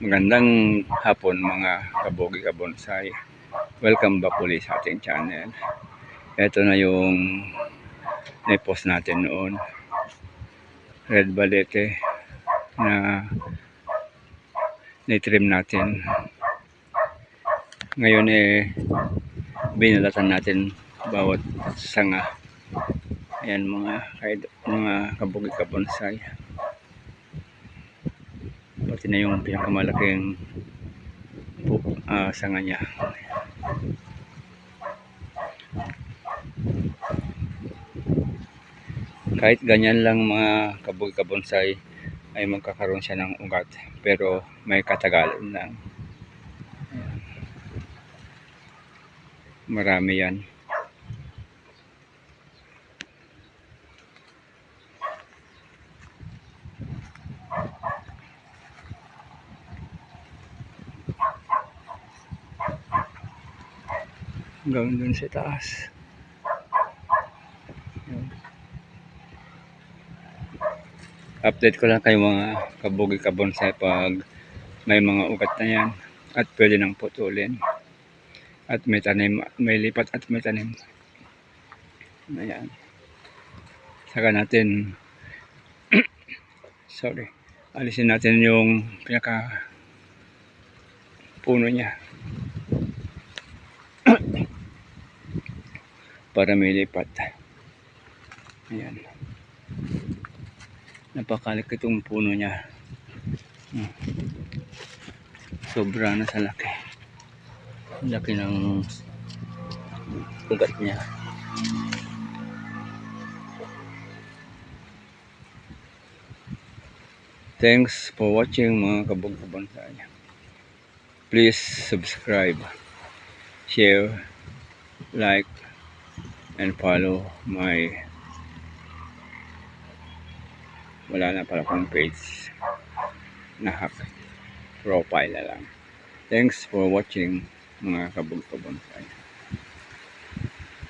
Magandang hapon mga kabogi kabonsai. Welcome back ulit sa ating channel. Ito na yung na-post natin noon. Red Balete na na-trim natin. Ngayon eh binalatan natin bawat sanga. Ayan mga mga kabogi kabonsai. Pati na yung pinakamalaking ah, sanga niya. Kahit ganyan lang mga kabog kabonsay ay magkakaroon siya ng ugat. Pero may katagalan lang. Marami yan. Hanggang dun sa taas. Update ko lang kayo mga kabugi kabonsay pag may mga ugat na yan at pwede nang putulin. At may tanim, may lipat at may tanim. Ayan. Saka natin sorry. Alisin natin yung pinaka puno niya. Para may lipat. Ayan. Napakalik itong puno niya. Hmm. Sobra na sa laki. Laki ng ugat niya. Thanks for watching mga kabog-kabansay. Please subscribe, share, like, and follow my wala na pala akong page. Na hack profile na lang. Thanks for watching mga kabog kabonsay